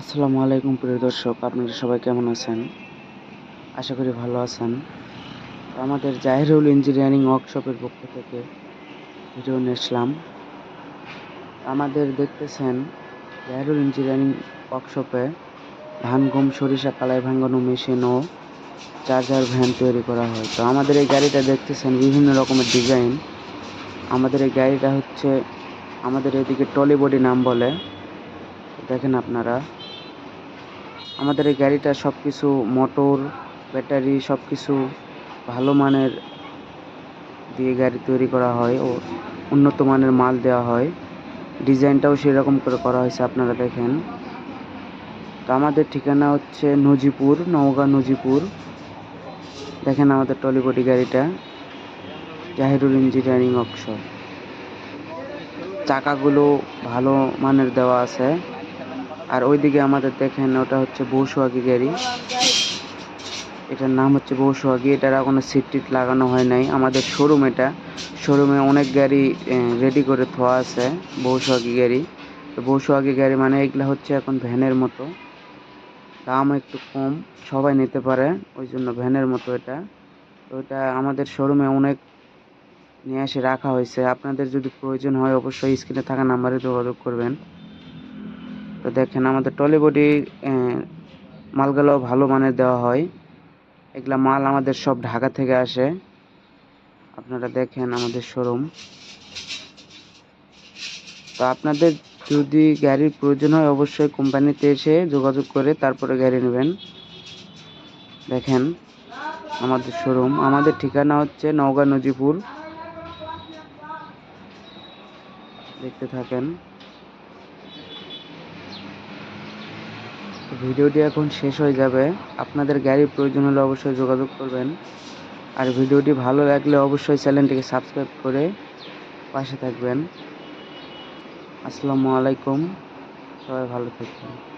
আসসালামু আলাইকুম, প্রিয় দর্শক। আপনারা সবাই কেমন আছেন? আশা করি ভালো আছেন। আমাদের জাহিরুল ইঞ্জিনিয়ারিং ওয়ার্কশপের পক্ষ থেকে ভিডিও নিয়ে আসলাম। আমাদের দেখতেছেন, জাহিরুল ইঞ্জিনিয়ারিং ওয়ার্কশপে ধান, গম, সরিষা, কালাই ভাঙানো মেশিন ও চার্জার ভ্যান তৈরি করা হয়। তো আমাদের এই গাড়িটা দেখতেছেন, বিভিন্ন রকমের ডিজাইন। আমাদের এই গাড়িটা হচ্ছে, আমাদের এদিকে টলি বডি নাম বলে। দেখেন আপনারা। আমাদের এই গাড়িটা সব কিছু মোটর, ব্যাটারি সব কিছু ভালো মানের দিয়ে গাড়ি তৈরি করা হয় ও উন্নত মানের মাল দেওয়া হয়। ডিজাইনটাও সেরকম করে করা হয়েছে আপনারা দেখেন। তো আমাদের ঠিকানা হচ্ছে নজিপুর, নওগাঁ, নজিপুর। দেখেন আমাদের টলিবডি গাড়িটা, জাহিরুল ইঞ্জিনিয়ারিং ওয়ার্কশপ চাকাগুলো ভালো মানের দেওয়া আছে। আর ওইদিকে আমাদের দেখেন ওটা হচ্ছে বৌসুয়াগি গাড়ি এটার নাম হচ্ছে বৌসুয়াগি। এটার কোনো সিট টিট লাগানো হয় নাই। আমাদের শোরুম এটা। শোরুমে অনেক গাড়ি রেডি করে থোয়া আছে বৌসুয়াগি গাড়ি। তো বৌসুয়াগি গাড়ি মানে এগুলা হচ্ছে এখন ভ্যানের মতো। দাম একটু কম, সবাই নিতে পারে, ওই জন্য ভ্যানের মতো এটা। তো এটা আমাদের শোরুমে অনেক নিয়ে এসে রাখা হয়েছে। আপনাদের যদি প্রয়োজন হয় অবশ্যই স্ক্রিনে থাকা নাম্বারে যোগাযোগ করবেন। তো দেখেন আমাদের টলিবডি মালগুলো ভালো মানের দেওয়া হয়। এগুলা মাল আমাদের সব ঢাকা থেকে আসে। আপনারা দেখেন আমাদের শোরুম। তো আপনাদের যদি গাড়ির প্রয়োজন হয় অবশ্যই কোম্পানিতে এসে যোগাযোগ করে তারপরে গাড়ি নেবেন। দেখেন আমাদের শোরুম। আমাদের ঠিকানা হচ্ছে নওগাঁ নজিপুর। দেখতে থাকেন। ভিডিওটি এখন শেষ হয়ে যাবে। আপনাদের গাড়ির প্রয়োজন হলে অবশ্যই যোগাযোগ করবেন। আর ভিডিওটি ভালো লাগলে অবশ্যই চ্যানেলটিকে সাবস্ক্রাইব করে পাশে থাকবেন। আসসালামু আলাইকুম। সবাই ভালো থাকবেন।